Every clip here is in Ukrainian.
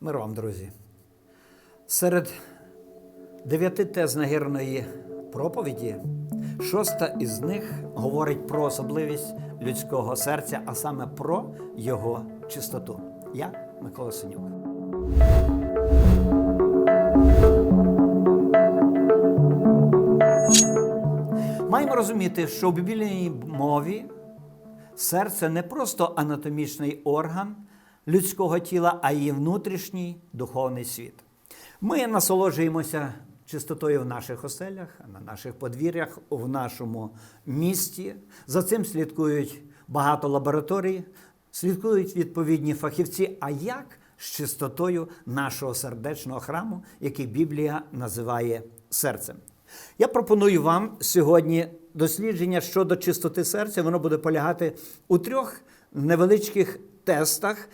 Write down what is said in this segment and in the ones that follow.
Мир вам, друзі. Серед дев'яти тез нагірної проповіді, шоста із них говорить про особливість людського серця, а саме про його чистоту. Я Микола Синюк. Маємо розуміти, що в біблійній мові серце не просто анатомічний орган людського тіла, а й внутрішній духовний світ. Ми насолоджуємося чистотою в наших оселях, на наших подвір'ях, в нашому місті. За цим слідкують багато лабораторій, слідкують відповідні фахівці. А як з чистотою нашого сердечного храму, який Біблія називає серцем? Я пропоную вам сьогодні дослідження щодо чистоти серця. Воно буде полягати у трьох невеличких тестах,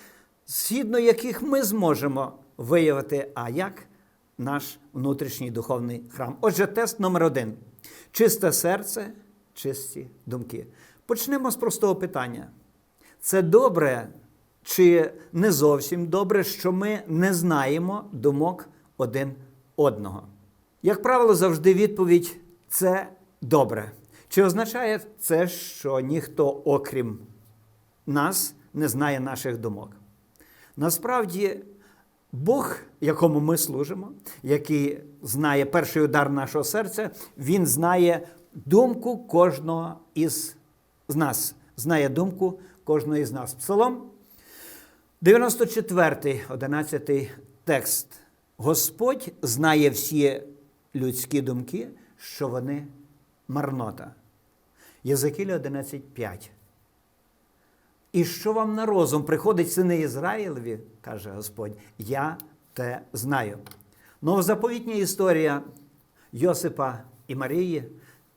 згідно яких ми зможемо виявити, а як наш внутрішній духовний храм. Отже, тест номер один: чисте серце, чисті думки. Почнемо з простого питання. Це добре чи не зовсім добре, що ми не знаємо думок один одного? Як правило, завжди відповідь це добре. Чи означає це, що ніхто, окрім нас, не знає наших думок? Насправді, Бог, якому ми служимо, який знає перший удар нашого серця, він знає думку кожного із нас. Знає думку кожного із нас. Псалом 94, 11 текст. Господь знає всі людські думки, що вони марнота. Єзекіля 11.5. І що вам на розум приходить сини Ізраїлеві, каже Господь, я те знаю. Новозаповітня історія Йосипа і Марії,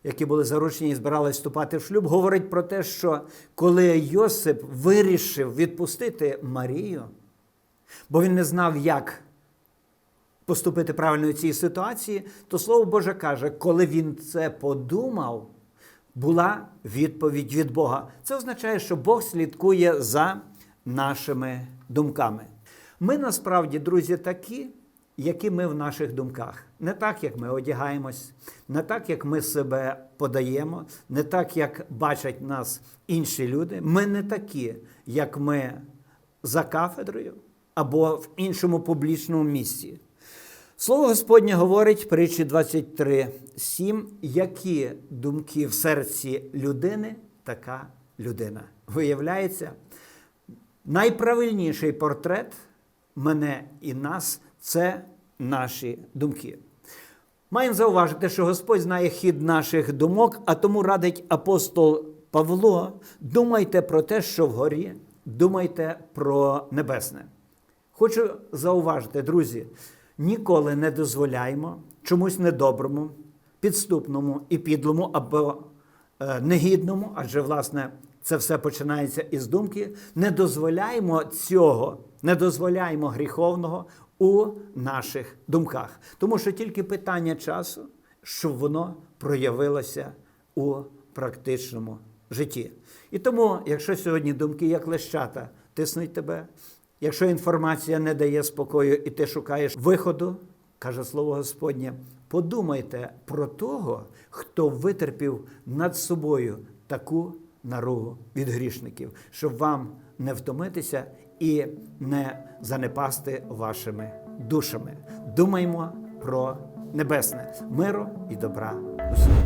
які були заручені і збирались вступати в шлюб, говорить про те, що коли Йосип вирішив відпустити Марію, бо він не знав, як поступити правильно в цій ситуації, то Слово Боже каже, коли він це подумав, була відповідь від Бога. Це означає, що Бог слідкує за нашими думками. Ми насправді, друзі, такі, які ми в наших думках. Не так, як ми одягаємось, не так, як ми себе подаємо, не так, як бачать нас інші люди. Ми не такі, як ми за кафедрою або в іншому публічному місці. Слово Господнє говорить притчі 23, 7, які думки в серці людини, така людина. Виявляється, найправильніший портрет мене і нас це наші думки. Маємо зауважити, що Господь знає хід наших думок, а тому радить апостол Павло: думайте про те, що вгорі, думайте про небесне. Хочу зауважити, друзі, ніколи не дозволяємо чомусь недоброму, підступному і підлому або е, негідному, адже, власне, це все починається із думки. Не дозволяємо цього, не дозволяємо гріховного у наших думках. Тому що тільки питання часу, щоб воно проявилося у практичному житті. І тому, якщо сьогодні думки, як лещата, тиснуть тебе, якщо інформація не дає спокою і ти шукаєш виходу, каже слово Господнє, подумайте про того, хто витерпів над собою таку наругу від грішників, щоб вам не втомитися і не занепасти вашими душами. Думаймо про небесне, миру і добра усім.